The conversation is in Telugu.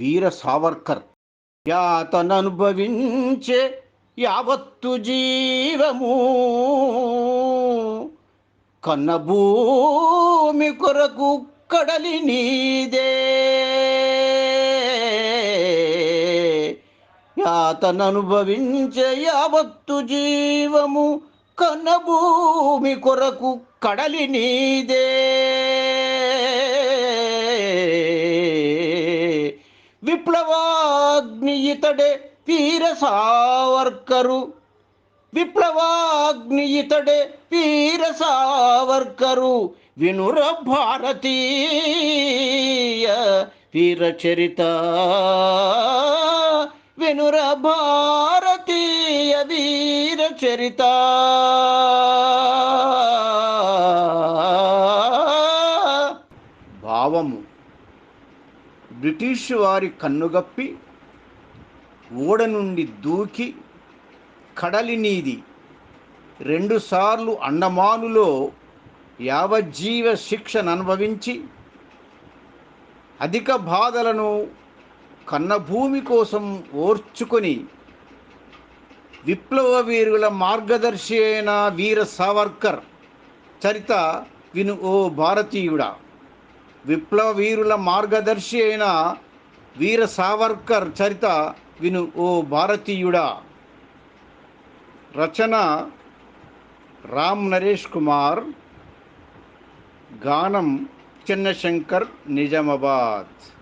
వీర సావర్కర్ యాతననుభవించే యావత్తు జీవము కన్నభూమి కొరకు కడలి నీదే. యాతననుభవించే యావత్తు జీవము కన్నభూమి కొరకు కడలి నీదే. విప్లవాగ్ని ఇతడే వీర సావర్కరు. విప్లవాగ్ని ఇతడే వీర సావర్కరు. వినుర భారతీయ వీర చరిత. వినుర భారతీయ వీర చరిత. భావము బ్రిటిష్ వారి కన్నుగప్పి ఓడ నుండి దూకి కడలి నీది. రెండుసార్లు అండమానులో యావజ్జీవ శిక్షను అనుభవించి అధిక బాధలను కన్నభూమి కోసం ఓర్చుకొని విప్లవ వీరుల మార్గదర్శి అయిన వీర సావర్కర్ చరిత విను ఓ భారతీయుడా. విప్లవ వీరుల మార్గదర్శి అయిన వీర సావర్కర్ చరిత విను ఓ భారతీయుడా. రచన రామ్ నరేష్ కుమార్. గానం చిన్నశంకర్ నిజామాబాద్.